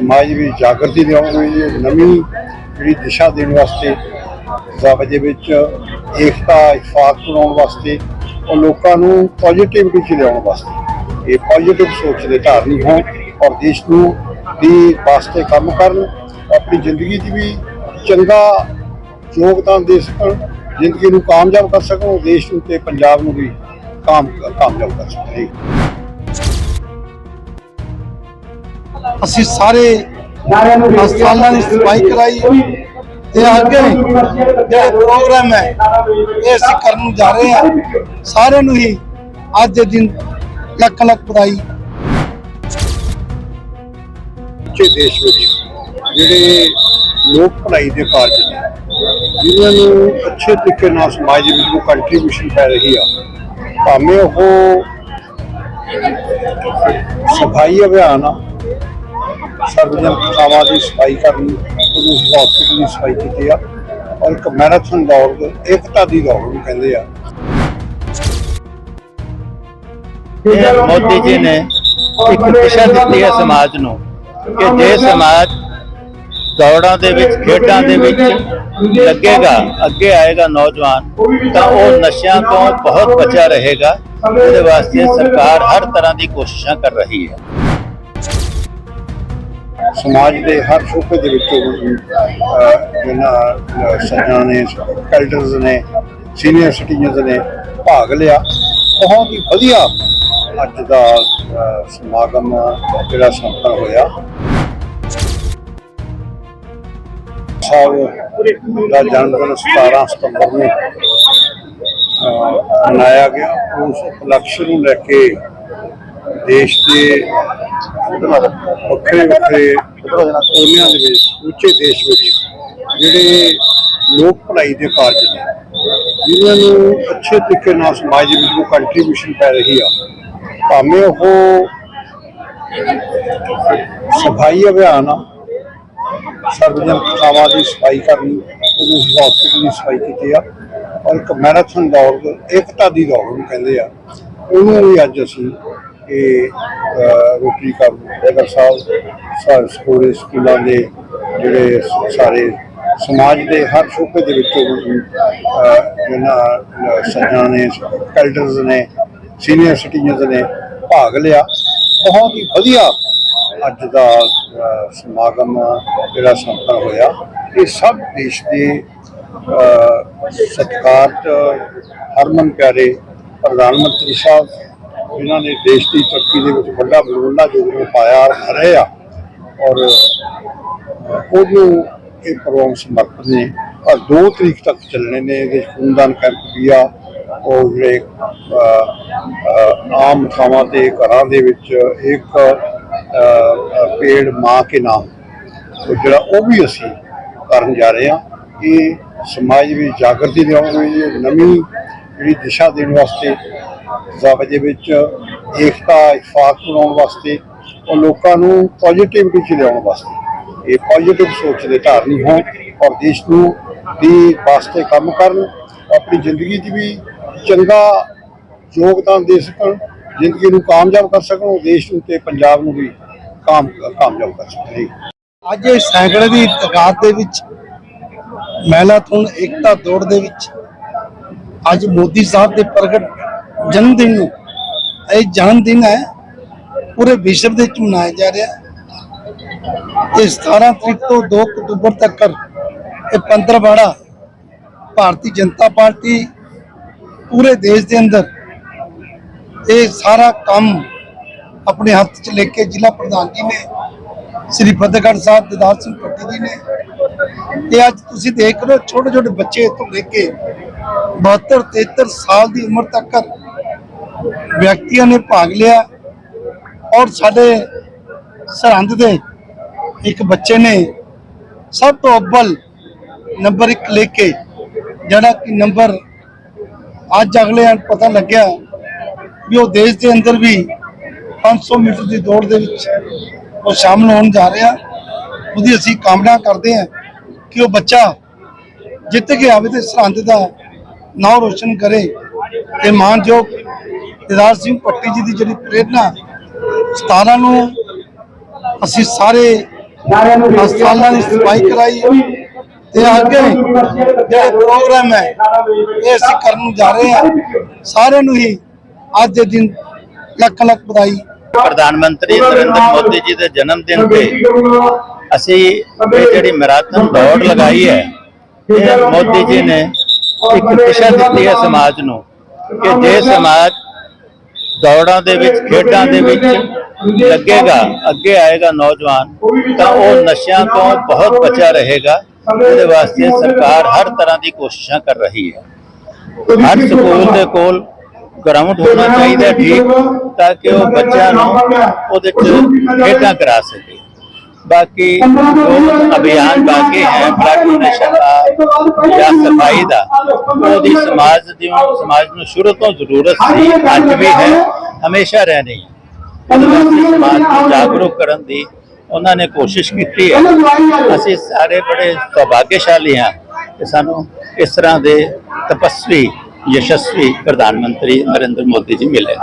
ਸਮਾਜ ਵਿੱਚ ਜਾਗਰਤੀ ਲਿਆਉਣੀ ਨਵੀਂ ਜਿਹੜੀ ਦਿਸ਼ਾ ਦੇਣ ਵਾਸਤੇ ਸਮਾਜ ਵਿੱਚ ਏਕਤਾ ਇਤਫਾਕ ਬਣਾਉਣ ਵਾਸਤੇ ਔਰ ਲੋਕਾਂ ਨੂੰ ਪੋਜ਼ਿਟਿਵਿਟੀ ਚ ਲਿਆਉਣ ਵਾਸਤੇ। ਇਹ ਪੋਜ਼ਿਟਿਵ ਸੋਚ ਦੇ ਧਾਰਨੀ ਹੋਣ ਔਰ ਦੇਸ਼ ਨੂੰ ਦੀ ਵਾਸਤੇ ਕੰਮ ਕਰਨ, ਆਪਣੀ ਜ਼ਿੰਦਗੀ 'ਚ ਵੀ ਚੰਗਾ ਯੋਗਦਾਨ ਦੇ ਸਕਣ, ਜ਼ਿੰਦਗੀ ਨੂੰ ਕਾਮਯਾਬ ਕਰ ਸਕਣ ਔਰ ਦੇਸ਼ ਨੂੰ ਤੇ ਪੰਜਾਬ ਨੂੰ ਵੀ ਕਾਮ ਕਾਮਯਾਬ ਕਰ ਸਕਣ। ਅਸੀਂ ਸਾਰੇ ਹਸਪਤਾਲਾਂ ਦੀ ਸਫ਼ਾਈ ਕਰਾਈ ਤੇ ਅੱਗੇ ਜਿਹੜੇ ਪ੍ਰੋਗਰਾਮ ਹੈ, ਇਹ ਅਸੀਂ ਕਰਨ ਨੂੰ ਜਾ ਰਹੇ ਹਾਂ। ਸਾਰਿਆਂ ਨੂੰ ਹੀ ਅੱਜ ਦੇ ਦਿਨ ਲੱਖ ਲੱਖ ਵਧਾਈ। ਉੱਚੇ ਦੇਸ਼ ਵਿੱਚ ਜਿਹੜੇ ਲੋਕ ਭਲਾਈ ਦੇ ਕਾਰਜ ਨੇ, ਜਿਨ੍ਹਾਂ ਨੂੰ ਅੱਛੇ ਤਰੀਕੇ ਨਾਲ ਸਮਾਜ ਦੇ ਵਿੱਚ ਕੰਟਰੀਬਿਊਸ਼ਨ ਪੈ ਰਹੀ ਆ, ਭਾਵੇਂ ਉਹ ਸਫ਼ਾਈ ਅਭਿਆਨ ਆ ਸਰਵਜਨਕ ਥਾਵਾਂ ਦੀ ਸਫ਼ਾਈ ਕਰਨੀ ਉਹਨੂੰ ਹਸਪੀਟਲ ਦੀ ਸਫ਼ਾਈ ਕੀਤੀ ਆ। ਔਰ ਇੱਕ ਮੈਰਾਥਨ ਦੌੜ ਏਕਤਾ ਦੀ ਦੌੜ ਨੂੰ ਕਹਿੰਦੇ ਆ। ਇਹ ਮੋਦੀ ਜੀ ਨੇ ਇੱਕ ਦਿਸ਼ਾ ਦਿੱਤੀ ਹੈ ਸਮਾਜ ਨੂੰ ਕਿ ਜੇ ਸਮਾਜ ਦੌੜਾਂ ਦੇ ਵਿੱਚ ਖੇਡਾਂ ਦੇ ਵਿੱਚ ਲੱਗੇਗਾ ਅੱਗੇ ਆਏਗਾ ਨੌਜਵਾਨ ਤਾਂ ਉਹ ਨਸ਼ਿਆਂ ਤੋਂ ਬਹੁਤ ਬਚਿਆ ਰਹੇਗਾ। ਉਹਦੇ ਵਾਸਤੇ ਸਰਕਾਰ ਹਰ ਤਰ੍ਹਾਂ ਦੀ ਕੋਸ਼ਿਸ਼ਾਂ ਕਰ ਰਹੀ ਹੈ। ਸਮਾਜ ਦੇ ਹਰ ਸ਼ੋਬੇ ਦੇ ਵਿੱਚ ਜਿਹਨਾਂ ਸੱਜਣਾਂ ਨੇ ਕਲਟਰਸ ਨੇ ਸੀਨੀਅਰ ਸਿਟੀਜ਼ਨਸ ਨੇ ਭਾਗ ਲਿਆ। ਬਹੁਤ ਹੀ ਵਧੀਆ ਅੱਜ ਦਾ ਸਮਾਗਮ ਜਿਹੜਾ ਸੰਪੰਨ ਹੋਇਆ। ਸਾਹਿਬ ਦਾ ਜਨਮ ਦਿਨ 17 ਸਤੰਬਰ ਨੂੰ ਮਨਾਇਆ ਗਿਆ। ਉਸ ਉਪਲਕਸ਼ ਨੂੰ ਲੈ ਕੇ ਦੇਸ਼ ਦੇ ਵੱਖਰੇ ਵੱਖਰੇ ਕੋਨਿਆਂ ਦੇ ਵਿੱਚ, ਉੱਚੇ ਦੇਸ਼ ਵਿੱਚ ਜਿਹੜੇ ਲੋਕ ਭਲਾਈ ਦੇ ਕਾਰਜ ਨੇ, ਜਿਨ੍ਹਾਂ ਨੂੰ ਅੱਛੇ ਤਰੀਕੇ ਨਾਲ ਸਮਾਜ ਦੇ ਵਿੱਚ ਕੰਟਰੀਬਿਊਸ਼ਨ ਪੈ ਰਹੀ ਆ, ਭਾਵੇਂ ਉਹ ਸਫ਼ਾਈ ਅਭਿਆਨ ਆ ਸਰਵਜਨਕ ਥਾਵਾਂ ਦੀ ਸਫ਼ਾਈ ਕਰਨੀ ਉਹਨੂੰ ਹਸਪੀਟਲ ਦੀ ਸਫ਼ਾਈ ਕੀਤੀ ਆ, ਔਰ ਇੱਕ ਮੈਰਾਥਨ ਦੌੜ, ਏਕਤਾ ਦੀ ਦੌੜ ਨੂੰ ਕਹਿੰਦੇ ਆ, ਉਹਨੂੰ ਵੀ ਅੱਜ ਅਸੀਂ ਇਹ ਅਹ, ਰੋਟਰੀ ਕਰ ਨਗਰ ਸਾਹਿਬ ਸਾਰੇ ਸਕੂਲਾਂ ਦੇ ਜਿਹੜੇ ਸਾਰੇ ਸਮਾਜ ਦੇ ਹਰ ਸ਼ੋਬੇ ਦੇ ਵਿੱਚੋਂ ਅਹ, ਜਿਹਨਾਂ ਅਹ, ਸੱਜਣਾਂ ਨੇ ਕਲਟਰਸ ਨੇ ਸੀਨੀਅਰ ਸਿਟੀਜ਼ਨਸ ਨੇ ਭਾਗ ਲਿਆ। ਬਹੁਤ ਹੀ ਵਧੀਆ ਅੱਜ ਦਾ ਸਮਾਗਮ ਜਿਹੜਾ ਸੰਪੰਨ ਹੋਇਆ। ਇਹ ਸਭ ਦੇਸ਼ ਦੇ ਸਤਿਕਾਰ ਹਰਮਨ ਪਿਆਰੇ ਪ੍ਰਧਾਨ ਮੰਤਰੀ ਸਾਹਿਬ ਇਹਨਾਂ ਨੇ ਦੇਸ਼ ਦੀ ਤਰੱਕੀ ਦੇ ਵਿੱਚ ਵੱਡਾ ਬਲਵੰਡਾ ਯੋਗਦਾਨ ਪਾਇਆ ਔਰ ਰਹੇ ਆ ਔਰ ਅਹ, ਉਹਨੂੰ ਇਹ ਪ੍ਰੋਗਰਾਮ ਸਮਰਪਿਤ ਨੇ ਔਰ 2 ਤਰੀਕ ਤੱਕ ਚੱਲਣੇ ਨੇ ਇਹਦੇ 'ਚ ਖੂਨਦਾਨ ਕੈਂਪ ਵੀ ਆ ਔਰ ਜਿਹੜੇ ਆਮ ਥਾਵਾਂ ਤੇ ਘਰਾਂ ਦੇ ਵਿੱਚ ਇੱਕ ਪੇੜ ਮਾਂ ਕੇ ਨਾਮ ਜਿਹੜਾ ਉਹ ਵੀ ਅਸੀਂ ਕਰਨ ਜਾ ਰਹੇ ਹਾਂ। ਇਹ ਸਮਾਜ ਵਿੱਚ ਜਾਗਰਤੀ ਲਿਆਉਣ ਲਈ ਨਵੀਂ ਜਿਹੜੀ ਦਿਸ਼ਾ ਦੇਣ ਵਾਸਤੇ ਸਮਾਜ ਵਿੱਚ ਏਕਤਾ ਇਤਫਾਕ ਬਣਾਉਣ ਵਾਸਤੇ ਔਰ ਲੋਕਾਂ ਨੂੰ ਪੋਜ਼ਿਟਿਵਿਟੀ ਚ ਲਿਆਉਣ ਵਾਸਤੇ। ਇਹ ਪੋਜ਼ਿਟਿਵ ਸੋਚ ਦੇ ਧਾਰਨੀ ਹੋਣ ਔਰ ਦੇਸ਼ ਨੂੰ ਦੀ ਵਾਸਤੇ ਕੰਮ ਕਰਨ, ਆਪਣੀ ਜ਼ਿੰਦਗੀ 'ਚ ਵੀ ਚੰਗਾ ਯੋਗਦਾਨ ਦੇ ਸਕਣ, ਜ਼ਿੰਦਗੀ ਨੂੰ ਕਾਮਯਾਬ ਕਰ ਸਕਣ ਔਰ ਦੇਸ਼ ਨੂੰ ਤੇ ਪੰਜਾਬ ਨੂੰ ਵੀ ਕਾਮ, ਕਾਮਯਾਬ ਕਰ ਸਕਣ। ਅੱਜ ਸੈਂਕੜੇ ਦੀ ਤਾਦਾਦ ਦੇ ਵਿੱਚ, ਮੈਰਾਥਨ ਏਕਤਾ ਦੌੜ ਦੇ ਵਿੱਚ, ਅੱਜ ਮੋਦੀ ਸਾਹਿਬ ਦੇ ਪ੍ਰਗਟ ਜਨਮ ਦਿਨ ਨੂੰ। ਇਹ ਜਨਮ ਦਿਨ ਹੈ। ਪੂਰੇ ਵਿਸ਼ਵ ਦੇ ਵਿੱਚ ਮਨਾਇਆ ਜਾ ਰਿਹਾ। ਇਹ 17 ਤਰੀਕ ਤੋਂ 2 ਅਕਤੂਬਰ ਤੱਕ ਇਹ ਪੰਦਰਵਾੜਾ ਭਾਰਤੀ ਜਨਤਾ ਪਾਰਟੀ ਪੂਰੇ ਦੇਸ਼ ਦੇ ਅੰਦਰ ਇਹ ਸਾਰਾ ਕੰਮ ਆਪਣੇ ਹੱਥ 'ਚ ਲੈ ਕੇ ਜ਼ਿਲ੍ਹਾ ਪ੍ਰਧਾਨ ਜੀ ਨੇ, ਸ੍ਰੀ ਫਤਿਹਗੜ੍ਹ ਸਾਹਿਬ ਦਿਦਾਰ ਸਿੰਘ ਪੱਟੀ ਜੀ ਨੇ। ਤੇ ਅੱਜ ਤੁਸੀਂ ਦੇਖ ਰਹੇ ਹੋ ਛੋਟੇ ਛੋਟੇ ਬੱਚੇ ਤੋਂ ਲੈ ਕੇ 72 73 ਸਾਲ ਦੀ ਉਮਰ ਤੱਕ ਵਿਅਕਤੀਆਂ ਨੇ ਭਾਗ ਲਿਆ ਔਰ ਸਾਡੇ ਸਰਹੰਦ ਦੇ ਇੱਕ ਬੱਚੇ ਨੇ ਸਭ ਤੋਂ ਅੱਵਲ ਨੰਬਰ 1 ਲੈ ਕੇ ਜਿਹੜਾ ਕਿ ਨੰਬਰ ਅੱਜ ਅਗਲੇ ਨੂੰ ਪਤਾ ਲੱਗਿਆ ਵੀ ਉਹ ਦੇਸ਼ ਦੇ ਅੰਦਰ ਵੀ 500 ਮੀਟਰ ਦੀ ਦੌੜ ਦੇ ਵਿੱਚ ਉਹ ਸ਼ਾਮਲ ਹੋਣ ਜਾ ਰਿਹਾ। ਉਹਦੀ ਅਸੀਂ ਕਾਮਨਾ ਕਰਦੇ ਹਾਂ ਕਿ ਉਹ ਬੱਚਾ ਜਿੱਤ ਕੇ ਆਵੇ ਤੇ ਸਰਹੰਦ ਦਾ ਨਾਂ ਰੋਸ਼ਨ ਕਰੇ ਤੇ ਮਾਨਯੋਗ ਦਿਦਾਰ ਸਿੰਘ ਪੱਟੀ ਜੀ ਦੀ ਜਿਹੜੀ ਪ੍ਰੇਰਣਾ 17 ਨੂੰ ਅਸੀਂ ਸਾਰੇ ਹਸਪਤਾਲਾਂ ਦੀ ਸਫ਼ਾਈ ਕਰਾਈ ਤੇ ਅੱਗੇ ਜਿਹੜੇ ਪ੍ਰੋਗਰਾਮ ਹੈ, ਇਹ ਅਸੀਂ ਕਰਨ ਜਾ ਰਹੇ ਹਾਂ। ਸਾਰਿਆਂ ਨੂੰ ਹੀ ਅੱਜ ਦੇ ਦਿਨ ਲੱਖ ਲੱਖ ਵਧਾਈ। ਪ੍ਰਧਾਨ ਮੰਤਰੀ ਨਰਿੰਦਰ ਮੋਦੀ ਜੀ ਦੇ ਜਨਮ ਦਿਨ ਤੇ ਅਸੀਂ ਇਹ ਜਿਹੜੀ ਮੈਰਾਥਨ ਦੌੜ ਲਗਾਈ ਹੈ, ਇਹ ਮੋਦੀ ਜੀ ਨੇ ਇੱਕ ਦਿਸ਼ਾ ਦਿੱਤੀ ਹੈ ਸਮਾਜ ਨੂੰ ਕਿ ਜੇ ਸਮਾਜ ਦੌੜਾਂ ਦੇ ਵਿੱਚ, ਖੇਡਾਂ ਦੇ ਵਿੱਚ ਲੱਗੇਗਾ, ਅੱਗੇ ਆਏਗਾ ਨੌਜਵਾਨ, ਤਾਂ ਉਹ ਨਸ਼ਿਆਂ ਤੋਂ ਬਹੁਤ ਬਚਿਆ ਰਹੇਗਾ। ਇਹਦੇ ਵਾਸਤੇ ਸਰਕਾਰ ਹਰ ਤਰ੍ਹਾਂ ਦੀ ਕੋਸ਼ਿਸ਼ਾਂ ਕਰ ਰਹੀ ਹੈ। ਹਰ ਸਕੂਲ ਦੇ ਕੋਲ ਗਰਾਊਂਡ ਹੋਣਾ ਚਾਹੀਦਾ ਠੀਕ, ਤਾਂ ਕਿ ਉਹ ਬੱਚਿਆਂ ਨੂੰ ਉਹਦੇ ਚ ਖੇਡਾਂ ਕਰਾ ਸਕੇ। ਬਾਕੀ ਜੋ ਅਭਿਆਨ ਬਾਕੀ ਹੈ ਬਲੱਡ ਡੋਨੇਸ਼ਨ ਦਾ ਜਾਂ ਸਫ਼ਾਈ ਦਾ, ਉਹਦੀ ਸਮਾਜ ਦੀ, ਸਮਾਜ ਨੂੰ ਸ਼ੁਰੂ ਤੋਂ ਜ਼ਰੂਰਤ ਸੀ, ਅੱਜ ਵੀ ਹੈ, ਹਮੇਸ਼ਾ ਰਹਿਣੀ ਹੈ। ਸਮਾਜ ਨੂੰ ਜਾਗਰੂਕ ਕਰਨ ਦੀ ਉਹਨਾਂ ਨੇ ਕੋਸ਼ਿਸ਼ ਕੀਤੀ ਹੈ, ਅਸੀਂ ਸਾਰੇ ਬੜੇ ਸੌਭਾਗਿਆਸ਼ਾਲੀ ਹਾਂ ਕਿ ਸਾਨੂੰ ਇਸ ਤਰ੍ਹਾਂ ਦੇ ਤਪਸਵੀ, ਯਸ਼ਸਵੀ ਪ੍ਰਧਾਨ ਮੰਤਰੀ ਨਰਿੰਦਰ ਮੋਦੀ ਜੀ ਮਿਲੇ।